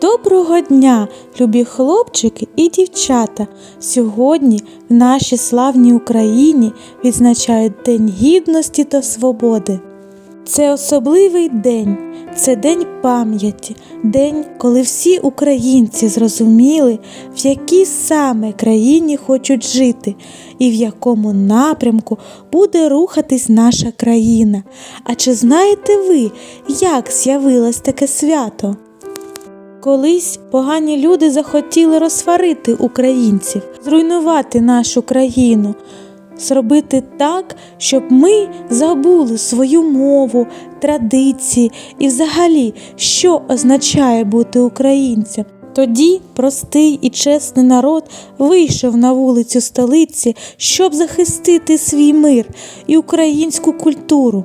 Доброго дня, любі хлопчики і дівчата! Сьогодні в нашій славній Україні відзначають День Гідності та Свободи. Це особливий день, це день пам'яті, день, коли всі українці зрозуміли, в якій саме країні хочуть жити і в якому напрямку буде рухатись наша країна. А чи знаєте ви, як з'явилось таке свято? Колись погані люди захотіли розсварити українців, зруйнувати нашу країну, зробити так, щоб ми забули свою мову, традиції і взагалі, що означає бути українцем. Тоді простий і чесний народ вийшов на вулицю столиці, щоб захистити свій мир і українську культуру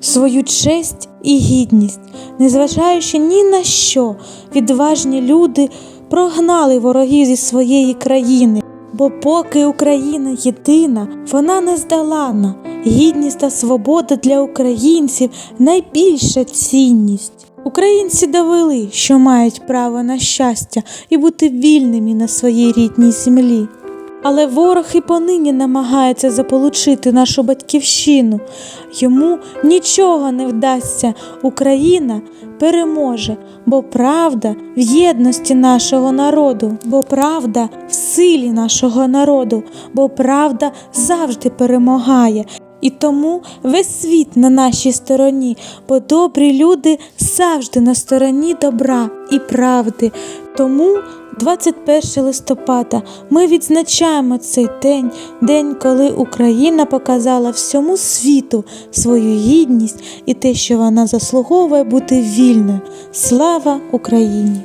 свою честь і гідність, незважаючи ні на що, відважні люди прогнали ворогів зі своєї країни. Бо поки Україна єдина, вона нездоланна. Гідність та свобода для українців найбільша цінність. Українці довели, що мають право на щастя і бути вільними на своїй рідній землі. Але ворог і понині намагається заполучити нашу батьківщину. Йому нічого не вдасться. Україна переможе, бо правда в єдності нашого народу, бо правда в силі нашого народу, бо правда завжди перемагає. І тому весь світ на нашій стороні, бо добрі люди завжди на стороні добра і правди. Тому 21 листопада ми відзначаємо цей день, день, коли Україна показала всьому світу свою гідність і те, що вона заслуговує бути вільною. Слава Україні!